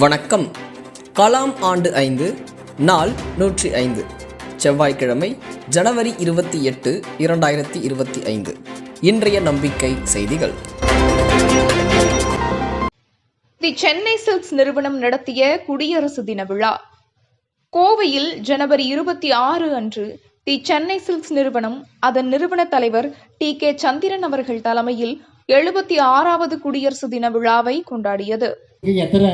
வணக்கம். கலாம் ஆண்டு ஐந்து நாள் நூற்றி ஐந்து. செவ்வாய்க்கிழமை ஜனவரி இருபத்தி எட்டு இரண்டாயிரத்தி இருபத்தி ஐந்து. இன்றைய நம்பிக்கை செய்திகள். தி சென்னை சில்க்ஸ் நிறுவனம் நடத்திய குடியரசு தின விழா. கோவையில் ஜனவரி இருபத்தி ஆறு அன்று தி சென்னை சில்க்ஸ் நிறுவனம் அதன் நிறுவன தலைவர் டி கே சந்திரன் அவர்கள் தலைமையில் எழுபத்தி ஆறாவது குடியரசு தின விழாவை கொண்டாடியது. இங்க எத்தனை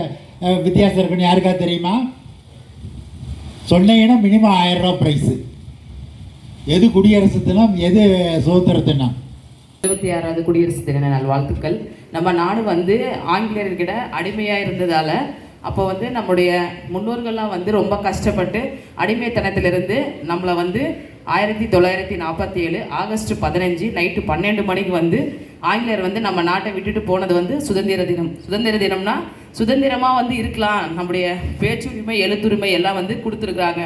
வித்தியாசம் இருக்குன்னு யாருக்கா தெரியுமா? சொன்னீங்கன்னா மினிமம் ஆயிரம் ரூபா ப்ரைஸு எது குடியரசு தினம் எது சுதந்திர தினம்? இருபத்தி ஆறாவது குடியரசு தின நல்வாழ்த்துக்கள் நம்ம நாடு வந்து ஆங்கிலேயர்கிட்ட அடிமையாக இருந்ததால் அப்போ வந்து நம்முடைய முன்னோர்கள்லாம் வந்து ரொம்ப கஷ்டப்பட்டு அடிமைத்தனத்திலிருந்து நம்மளை வந்து ஆயிரத்தி தொள்ளாயிரத்தி நாற்பத்தி ஏழு ஆகஸ்ட் பதினஞ்சு நைட்டு பன்னெண்டு மணிக்கு வந்து ஆங்கிலேயர் வந்து நம்ம நாட்டை விட்டுட்டு போனது வந்து சுதந்திர தினம். சுதந்திர தினம்னா சுதந்திரமாக வந்து இருக்கலாம். நம்முடைய பேச்சுரிமை எழுத்துரிமை எல்லாம் வந்து கொடுத்துருக்குறாங்க.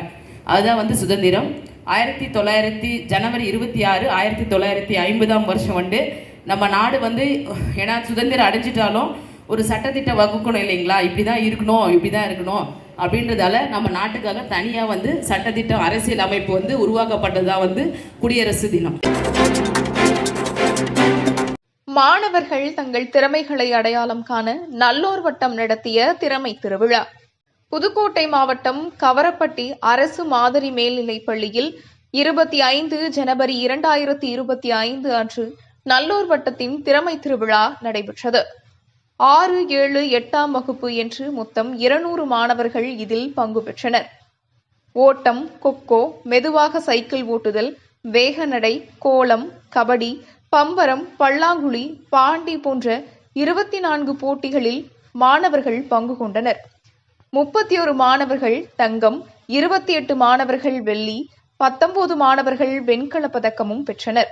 அதுதான் வந்து சுதந்திரம். ஆயிரத்தி தொள்ளாயிரத்தி ஜனவரி இருபத்தி ஆறு ஆயிரத்தி தொள்ளாயிரத்தி ஐம்பதாம் வருஷம் வந்து நம்ம நாடு வந்து ஏன்னா சுதந்திரம் அடைஞ்சிட்டாலும் ஒரு சட்டத்திட்ட வகுக்கணும் இல்லைங்களா? இப்படி தான் இருக்கணும் இப்படி தான் இருக்கணும். அப்படின்றதால நம்ம நாட்டுக்காக தனியாக வந்து சட்டத்திட்டம் அரசியல் அமைப்பு வந்து உருவாக்கப்பட்டது தான் வந்து குடியரசு தினம். மாணவர்கள் தங்கள் திறமைகளை அடையாளம் காண நல்லோர் வட்டம் நடத்திய திறமை திருவிழா. புதுக்கோட்டை மாவட்டம் கவரப்பட்டி அரசு மாதிரி மேல்நிலைப் பள்ளியில் இருபத்தி ஐந்து ஜனவரி இரண்டாயிரத்தி இருபத்தி ஐந்து அன்று நல்லோர் வட்டத்தின் திறமை திருவிழா நடைபெற்றது. ஆறு ஏழு எட்டாம் வகுப்பு என்று மொத்தம் இருநூறு மாணவர்கள் இதில் பங்கு பெற்றனர். ஓட்டம் கொக்கோ மெதுவாக சைக்கிள் ஓட்டுதல் வேகநடை கோலம் கபடி பம்பரம் பல்லாங்குழி பாண்டி போன்ற இருபத்தி நான்கு போட்டிகளில் மாணவர்கள் பங்கு கொண்டனர். முப்பத்தி ஒரு மாணவர்கள் தங்கம் இருபத்தி எட்டு மாணவர்கள் வெள்ளி பத்தொன்பது மாணவர்கள் வெண்கல பதக்கமும் பெற்றனர்.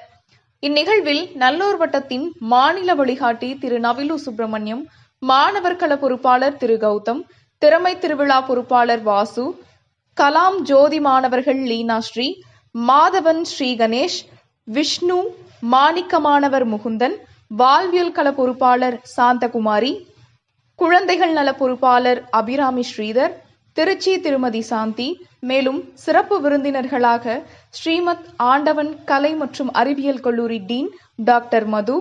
இந்நிகழ்வில் நல்லூர் வட்டத்தின் மாநில வழிகாட்டி திரு நவிலு சுப்பிரமணியம் மாணவர் கள பொறுப்பாளர் திரு கௌதம் திறமை திருவிழா பொறுப்பாளர் வாசு கலாம் ஜோதி மாணவர்கள் லீனா ஸ்ரீ மாதவன் ஸ்ரீ கணேஷ் விஷ்ணு மாணிக்க மாணவர் முகுந்தன் வாழ்வியல் கள பொறுப்பாளர் சாந்தகுமாரி குழந்தைகள் நல பொறுப்பாளர் அபிராமி ஸ்ரீதர் திருச்சி திருமதி சாந்தி மேலும் சிறப்பு விருந்தினர்களாக ஸ்ரீமத் ஆண்டவன் கலை மற்றும் அறிவியல் கல்லூரி dean doctor Madhu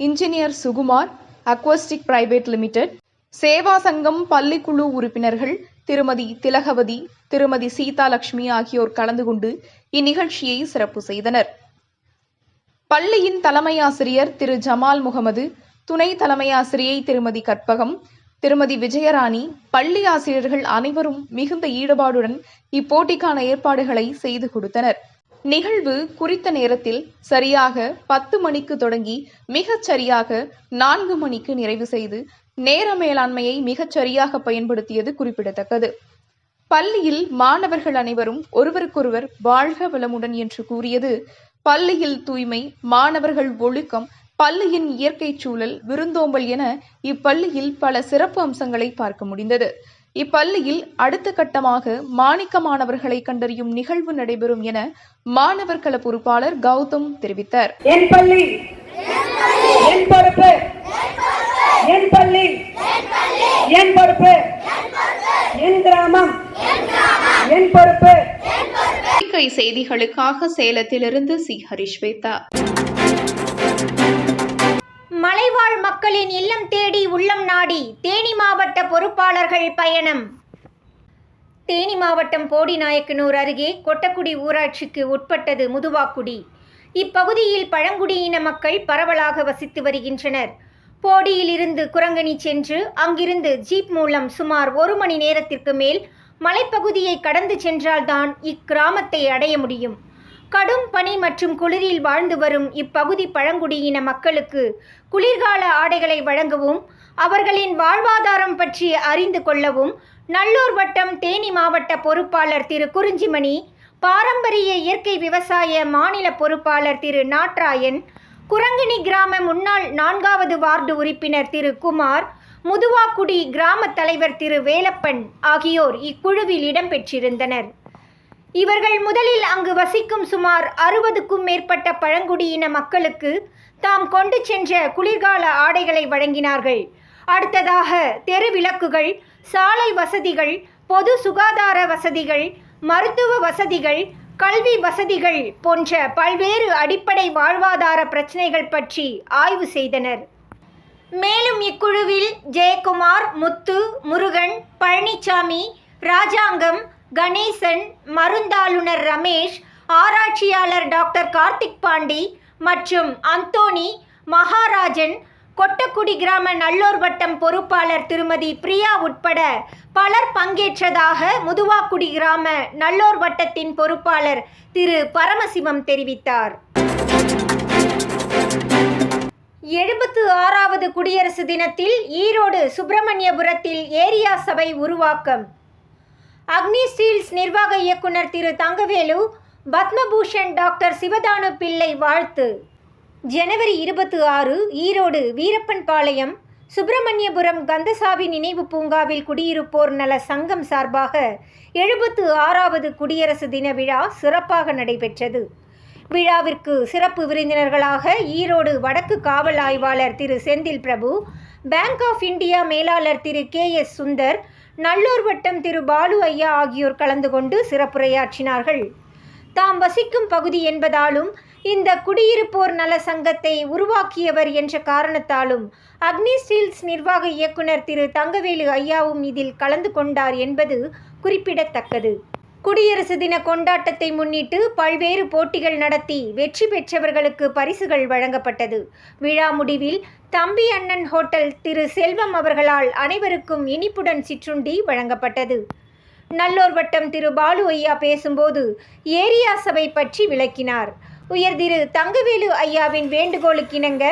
engineer Sukumar acoustic private limited Seva Sangam பள்ளிக்குழு உறுப்பினர்கள் திருமதி திலகவதி திருமதி சீதாலட்சுமி ஆகியோர் கலந்து கொண்டு இந்நிகழ்ச்சியை சிறப்பு செய்தனர். பள்ளியின் தலைமையாசிரியர் திரு. ஜமால் முகமது துணை தலைமையாசிரியை திருமதி கற்பகம் திருமதி விஜயராணி பள்ளி ஆசிரியர்கள் அனைவரும் மிகுந்த ஈடுபாடுடன் இப்போட்டிக்கான ஏற்பாடுகளை செய்து கொடுத்தனர். நிகழ்வு குறித்த நேரத்தில் சரியாக பத்து மணிக்கு தொடங்கி மிகச் சரியாக நான்கு மணிக்கு நிறைவு செய்து நேர மேலாண்மையை மிகச் சரியாக பயன்படுத்தியது குறிப்பிடத்தக்கது. பள்ளியில் மாணவர்கள் அனைவரும் ஒருவருக்கொருவர் வாழ்க வளமுடன் என்று கூறியது பள்ளியில் தூய்மை மாணவர்கள் ஒழுக்கம் பள்ளியின் இயற்கை சூழல் விருந்தோம்பல் என இப்பள்ளியில் பல சிறப்பு அம்சங்களை பார்க்க முடிந்தது. இப்பள்ளியில் அடுத்த கட்டமாக மாணிக்க மாணவர்களை கண்டறியும் நிகழ்வு நடைபெறும் என மாணவர் கள பொறுப்பாளர் கௌதம் தெரிவித்தார். என் பள்ளி! என் பொறுப்பு! என் பள்ளி! என் பொறுப்பு! என் கிராமம்! என் பொறுப்பு! செய்திகளுக்காக சேலத்திலிருந்து சி. ஹரிஸ்வேதா மலைவாழ் மக்களின் இல்லம் தேடி உள்ளம் நாடி தேனி மாவட்ட பொறுப்பாளர்கள் பயணம். தேனி மாவட்டம் போடிநாயக்கனூர் அருகே கொட்டக்குடி ஊராட்சிக்கு உட்பட்டது முதுவாக்குடி. இப்பகுதியில் பழங்குடியின மக்கள் பரவலாக வசித்து வருகின்றனர். போடியில் இருந்து குரங்கணி சென்று அங்கிருந்து ஜீப் மூலம் சுமார் ஒரு மணி நேரத்திற்கு மேல் மலைப்பகுதியை கடந்து சென்றால்தான் இக்கிராமத்தை அடைய முடியும். கடும் பனி மற்றும் குளிரில் வாழ்ந்து வரும் இப்பகுதி பழங்குடியின மக்களுக்கு குளிர்கால ஆடைகளை வழங்கவும் அவர்களின் வாழ்வாதாரம் பற்றி அறிந்து கொள்ளவும் நல்லூர் வட்டம் தேனி மாவட்ட பொறுப்பாளர் திரு குறிஞ்சிமணி பாரம்பரிய இயற்கை விவசாய மாநில பொறுப்பாளர் திரு நாட்ராயன் குரங்கிணி கிராம முன்னாள் நான்காவது வார்டு உறுப்பினர் திரு குமார் முதுவாக்குடி கிராம தலைவர் திரு வேலப்பன் ஆகியோர் இக்குழுவில் இடம்பெற்றிருந்தனர். இவர்கள் முதலில் அங்கு வசிக்கும் சுமார் அறுபதுக்கும் மேற்பட்ட பழங்குடியின மக்களுக்கு தாம் கொண்டு சென்ற குளிர்கால ஆடைகளை வழங்கினார்கள். அடுத்ததாக தெரு விளக்குகள் சாலை வசதிகள் பொது சுகாதார வசதிகள் மருத்துவ வசதிகள் கல்வி வசதிகள் போன்ற பல்வேறு அடிப்படை வாழ்வாதார பிரச்சினைகள் பற்றி ஆய்வு செய்தனர். மேலும் இக்குழுவில் ஜெயக்குமார் முத்து முருகன் பழனிசாமி ராஜாங்கம் கணேசன் மருந்தாளுநர் ரமேஷ் ஆராய்ச்சியாளர் டாக்டர் கார்த்திக் பாண்டி மற்றும் அந்தோனி மகாராஜன் கொட்டக்குடி கிராம நல்லோர் வட்டம் பொறுப்பாளர் திருமதி பிரியா உட்பட பலர் பங்கேற்றதாக முதுவாக்குடி கிராம நல்லோர் வட்டத்தின் பொறுப்பாளர் திரு பரமசிவம் தெரிவித்தார். எழுபத்து ஆறாவது குடியரசு தினத்தில் ஈரோடு சுப்பிரமணியபுரத்தில் ஏரியா சபை உருவாக்கம். அக்னி ஸ்டீல்ஸ் நிர்வாக இயக்குனர் திரு தங்கவேலு பத்மபூஷன் டாக்டர் சிவதானு பிள்ளை வாழ்த்து. ஜனவரி இருபத்தி ஆறு ஈரோடு வீரப்பன் பாளையம் சுப்பிரமணியபுரம் கந்தசாவி நினைவு பூங்காவில் குடியிருப்போர் நல சங்கம் சார்பாக எழுபத்து ஆறாவது குடியரசு தின விழா சிறப்பாக நடைபெற்றது. விழாவிற்கு சிறப்பு விருந்தினர்களாக ஈரோடு வடக்கு காவல் ஆய்வாளர் Thiru Senthil Prabhu bank of India மேலாளர் திரு கே எஸ் சுந்தர் நல்லூர் வட்டம் திரு பாலு ஐயா ஆகியோர் கலந்து கொண்டு சிறப்புரையாற்றினார்கள். தாம் வசிக்கும் பகுதி என்பதாலும் இந்த குடியிருப்போர் நல சங்கத்தை உருவாக்கியவர் என்ற காரணத்தாலும் அக்னி ஸ்டீல்ஸ் நிர்வாக இயக்குனர் திரு தங்கவேலு ஐயாவும் இதில் கலந்து கொண்டார் என்பது குறிப்பிடத்தக்கது. குடியரசு தின கொண்டாட்டத்தை முன்னிட்டு பல்வேறு போட்டிகள் நடத்தி வெற்றி பெற்றவர்களுக்கு பரிசுகள் வழங்கப்பட்டது. விழா முடிவில் தம்பி அண்ணன் ஹோட்டல் திரு செல்வம் அவர்களால் அனைவருக்கும் இனிப்புடன் சிற்றுண்டி வழங்கப்பட்டது. நல்லோர் வட்டம் திரு பாலு ஐயா பேசும்போது ஏரியா சபை பற்றி விளக்கினார். உயர் திரு தங்கவேலு ஐயாவின் வேண்டுகோளுக்கிணங்க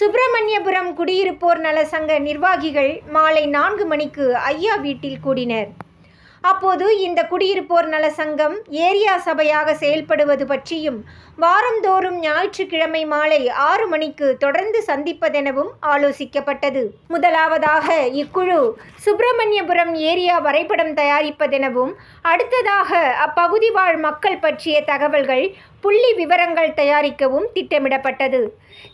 சுப்பிரமணியபுரம் குடியிருப்போர் நல சங்க நிர்வாகிகள் மாலை நான்கு மணிக்கு ஐயா வீட்டில் கூடினர். அப்போது இந்த குடியிருப்போர் நல சங்கம் ஏரியா சபையாக செயல்படுவது பற்றியும் வாரந்தோறும் ஞாயிற்றுக்கிழமை மாலை ஆறு மணிக்கு தொடர்ந்து சந்திப்பதெனவும் ஆலோசிக்கப்பட்டது. முதலாவதாக இக்குழு சுப்பிரமணியபுரம் ஏரியா வரைபடம் தயாரிப்பதெனவும் அடுத்ததாக அப்பகுதி வாழ் மக்கள் பற்றிய தகவல்கள் புள்ளி விவரங்கள் தயாரிக்கவும் திட்டமிடப்பட்டது.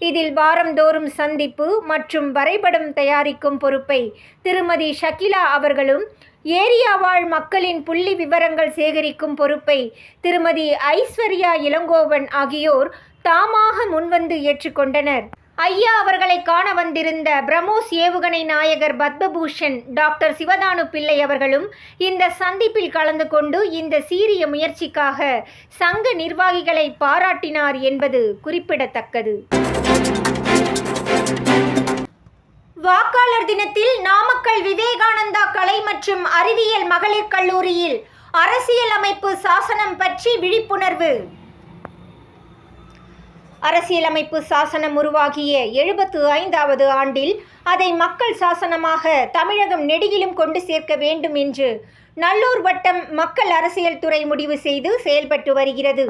இதில் வாரந்தோறும் சந்திப்பு மற்றும் வரைபடம் தயாரிக்கும் பொறுப்பை திருமதி ஷகிலா அவர்களும் ஏரியா வாழ் மக்களின் புள்ளி விவரங்கள் சேகரிக்கும் பொறுப்பை திருமதி ஐஸ்வர்யா இளங்கோவன் ஆகியோர் தாமாக முன்வந்து ஏற்றுக்கொண்டனர். ஐயா அவர்களை காண வந்திருந்த பிரம்மோஸ் ஏவுகணை நாயகர் பத்மபூஷன் டாக்டர் சிவதானு பிள்ளை அவர்களும் இந்த சந்திப்பில் கலந்து கொண்டு இந்த சீரிய முயற்சிக்காக சங்க நிர்வாகிகளை பாராட்டினார் என்பது குறிப்பிடத்தக்கது. வாக்காளர் தினத்தில் நாமக்கல் விவேகானந்தா கலை மற்றும் அறிவியல் மகளிர் கல்லூரியில் அரசியல் அமைப்பு சாசனம் பற்றி விழிப்புணர்வு. அரசியலமைப்பு சாசனம் உருவாகிய எழுபத்து ஐந்தாவது ஆண்டில் அதை மக்கள் சாசனமாக தமிழகம் நெடுகிலும் கொண்டு சேர்க்க வேண்டும் என்று நல்லூர் வட்டம் மக்கள் அரசியல் துறை முடிவு செய்து செயல்பட்டு வருகிறது.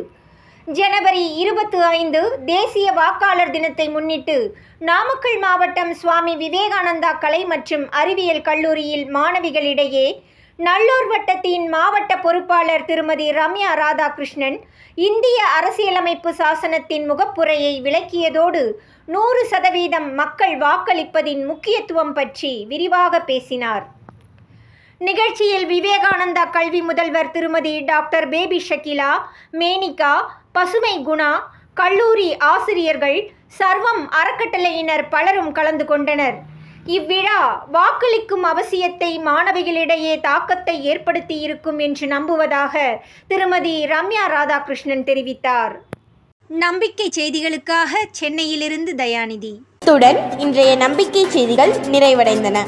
ஜனவரி இருபத்து ஐந்து தேசிய வாக்காளர் தினத்தை முன்னிட்டு நாமக்கல் மாவட்டம் சுவாமி விவேகானந்தா கலை மற்றும் அறிவியல் கல்லூரியில் மாணவிகளிடையே நல்லூர் வட்டத்தின் மாவட்ட பொறுப்பாளர் திருமதி ரம்யா ராதாகிருஷ்ணன் இந்திய அரசியலமைப்பு சாசனத்தின் முகப்புரையை விளக்கியதோடு நூறு சதவீதம் மக்கள் வாக்களிப்பதின் முக்கியத்துவம் பற்றி விரிவாக பேசினார். நிகழ்ச்சியில் விவேகானந்தா கல்வி முதல்வர் திருமதி டாக்டர் பேபி ஷகிலா மேனிகா பசுமை குணா கல்லூரி ஆசிரியர்கள் சர்வம் அறக்கட்டளையினர் பலரும் கலந்து கொண்டனர். இவ்விழா வாக்களிக்கும் அவசியத்தை மாணவிகளிடையே தாக்கத்தை ஏற்படுத்தி இருக்கும் என்று நம்புவதாக திருமதி ரம்யா ராதாகிருஷ்ணன் தெரிவித்தார். நம்பிக்கை செய்திகளுக்காக சென்னையிலிருந்து தயாநிதி. இத்துடன் இன்றைய நம்பிக்கை செய்திகள் நிறைவடைந்தன.